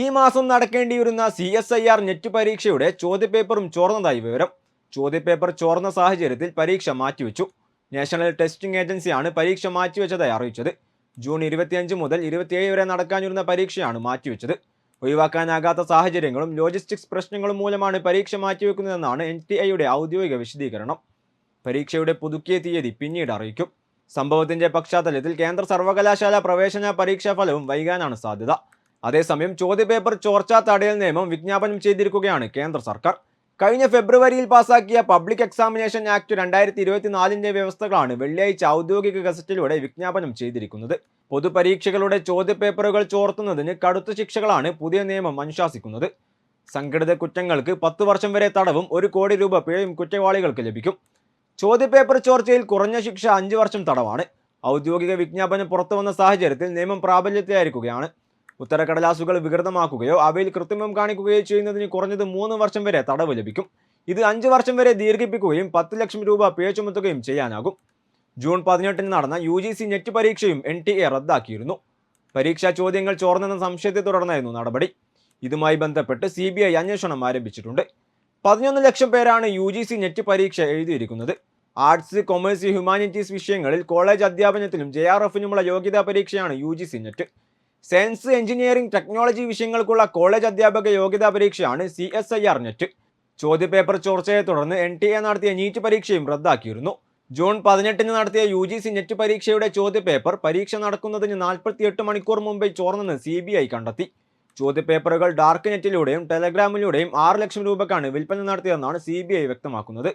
ഈ മാസം നടക്കേണ്ടിയിരുന്ന C S I R NET പരീക്ഷയുടെ ചോദ്യപേപ്പറും ചോർന്നതായി വിവരം. ചോദ്യപേപ്പർ ചോർന്ന സാഹചര്യത്തിൽ പരീക്ഷ മാറ്റിവെച്ചു. നാഷണൽ ടെസ്റ്റിംഗ് ഏജൻസിയാണ് പരീക്ഷ മാറ്റിവെച്ചതായി അറിയിച്ചത്. ജൂൺ ഇരുപത്തിയഞ്ച് മുതൽ ഇരുപത്തിയേഴ് വരെ നടക്കാനിരുന്ന പരീക്ഷയാണ് മാറ്റിവെച്ചത്. ഒഴിവാക്കാനാകാത്ത സാഹചര്യങ്ങളും ലോജിസ്റ്റിക്സ് പ്രശ്നങ്ങളും മൂലമാണ് പരീക്ഷ മാറ്റിവെക്കുന്നതെന്നാണ് എൻ ടി ഐയുടെ ഔദ്യോഗിക വിശദീകരണം. പരീക്ഷയുടെ പുതുക്കിയ തീയതി പിന്നീട് അറിയിക്കും. സംഭവത്തിന്റെ പശ്ചാത്തലത്തിൽ കേന്ദ്ര സർവകലാശാല പ്രവേശന പരീക്ഷാ ഫലവും വൈകാനാണ് സാധ്യത. അതേസമയം ചോദ്യപേപ്പർ ചോർച്ചാ തടയൽ നിയമം വിജ്ഞാപനം ചെയ്തിരിക്കുകയാണ് കേന്ദ്ര സർക്കാർ. കഴിഞ്ഞ ഫെബ്രുവരിയിൽ പാസാക്കിയ പബ്ലിക് എക്സാമിനേഷൻ ആക്ട് രണ്ടായിരത്തി ഇരുപത്തിനാലിന്റെ വ്യവസ്ഥകളാണ് വെള്ളിയാഴ്ച ഔദ്യോഗിക ഗസറ്റിലൂടെ വിജ്ഞാപനം ചെയ്തിരിക്കുന്നത്. പൊതുപരീക്ഷകളുടെ ചോദ്യപേപ്പറുകൾ ചോർത്തുന്നതിന് കടുത്ത ശിക്ഷകളാണ് പുതിയ നിയമം അനുശാസിക്കുന്നത്. സംഘടിത കുറ്റങ്ങൾക്ക് പത്ത് വർഷം വരെ തടവും ഒരു കോടി രൂപ പിഴയും കുറ്റവാളികൾക്ക് ലഭിക്കും. ചോദ്യപേപ്പർ ചോർച്ചയിൽ കുറഞ്ഞ ശിക്ഷ അഞ്ച് വർഷം തടവാണ്. ഔദ്യോഗിക വിജ്ഞാപനം പുറത്തുവന്ന സാഹചര്യത്തിൽ നിയമം പ്രാബല്യത്തിലായിരിക്കുകയാണ്. ഉത്തരക്കടലാസുകൾ വികൃതമാക്കുകയോ അവയിൽ കൃത്രിമം കാണിക്കുകയോ ചെയ്യുന്നതിന് കുറഞ്ഞത് മൂന്ന് വർഷം വരെ തടവ് ലഭിക്കും. ഇത് അഞ്ച് വർഷം വരെ ദീർഘിപ്പിക്കുകയും പത്ത് ലക്ഷം രൂപ പിഴ ചുമത്തുകയും ചെയ്യാനാകും. ജൂൺ പതിനെട്ടിന് നടന്ന യു ജി സി നെറ്റ് പരീക്ഷയും എൻ ടി എ റദ്ദാക്കിയിരുന്നു. പരീക്ഷാ ചോദ്യങ്ങൾ ചോർന്നെന്ന സംശയത്തെ തുടർന്നായിരുന്നു നടപടി. ഇതുമായി ബന്ധപ്പെട്ട് സി ബി ഐ അന്വേഷണം ആരംഭിച്ചിട്ടുണ്ട്. പതിനൊന്ന് ലക്ഷം പേരാണ് യു ജി സി നെറ്റ് പരീക്ഷ എഴുതിയിരിക്കുന്നത്. ആർട്സ് കൊമേഴ്സ് ഹ്യൂമാനിറ്റീസ് വിഷയങ്ങളിൽ കോളേജ് അധ്യാപനത്തിലും ജെ ആർ എഫിനുമുള്ള യോഗ്യതാ പരീക്ഷയാണ് U G C NET. Science engineering technology വിഷയങ്ങൾക്കുള്ള college അധ്യാപക യോഗ്യതാ പരീക്ഷയാണ് C S I R NET ചോദ്യപേപ്പർ ചോർച്ചയെ തുടർന്ന് എൻ ടി എ നടത്തിയ നീറ്റ് പരീക്ഷയും റദ്ദാക്കിയിരുന്നു. ജൂൺ പതിനെട്ടിന് നടത്തിയ യു ജി സി നെറ്റ് പരീക്ഷയുടെ ചോദ്യപേപ്പർ പരീക്ഷ നടക്കുന്നതിന് നാൽപ്പത്തിയെട്ട് മണിക്കൂർ മുമ്പേ ചോർന്നെന്ന് സി ബി ഐ കണ്ടെത്തി. ചോദ്യപേപ്പറുകൾ ഡാർക്ക് നെറ്റിലൂടെയും ടെലഗ്രാമിലൂടെയും ആറ് ലക്ഷം രൂപക്കാണ് വിൽപ്പന നടത്തിയതെന്നാണ് സി ബി ഐ വ്യക്തമാക്കുന്നത്.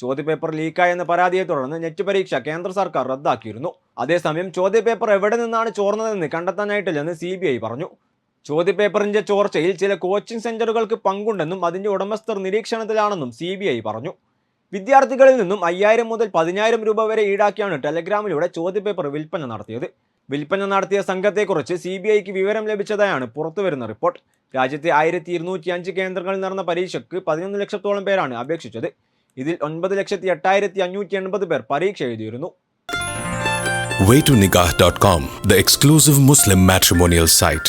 ചോദ്യപേപ്പർ ലീക്കായെന്ന പരാതിയെ തുടർന്ന് നെറ്റ് പരീക്ഷ കേന്ദ്ര സർക്കാർ റദ്ദാക്കിയിരുന്നു. അതേസമയം ചോദ്യപേപ്പർ എവിടെ നിന്നാണ് ചോർന്നതെന്ന് കണ്ടെത്താനായിട്ടില്ലെന്ന് സി പറഞ്ഞു. ചോദ്യപേപ്പറിന്റെ ചോർച്ചയിൽ ചില കോച്ചിംഗ് സെന്ററുകൾക്ക് പങ്കുണ്ടെന്നും അതിന്റെ ഉടമസ്ഥർ നിരീക്ഷണത്തിലാണെന്നും സി പറഞ്ഞു. വിദ്യാർത്ഥികളിൽ നിന്നും അയ്യായിരം മുതൽ പതിനായിരം രൂപ വരെ ഈടാക്കിയാണ് ടെലഗ്രാമിലൂടെ ചോദ്യപേപ്പർ വിൽപ്പന നടത്തിയത്. വിൽപ്പന നടത്തിയ സംഘത്തെക്കുറിച്ച് സി ബി ഐക്ക് വിവരം ലഭിച്ചതായാണ് പുറത്തുവരുന്ന റിപ്പോർട്ട്. രാജ്യത്തെ ആയിരത്തി ഇരുന്നൂറ്റി അഞ്ച് കേന്ദ്രങ്ങളിൽ നടന്ന പരീക്ഷയ്ക്ക് പതിനൊന്ന് ലക്ഷത്തോളം പേരാണ് അപേക്ഷിച്ചത്. ഇതിൽ ഒൻപത് ലക്ഷത്തി എട്ടായിരത്തി അഞ്ഞൂറ്റി എൺപത് പേർ പരീക്ഷ എഴുതിയിരുന്നു way to nikah.com the exclusive Muslim matrimonial site.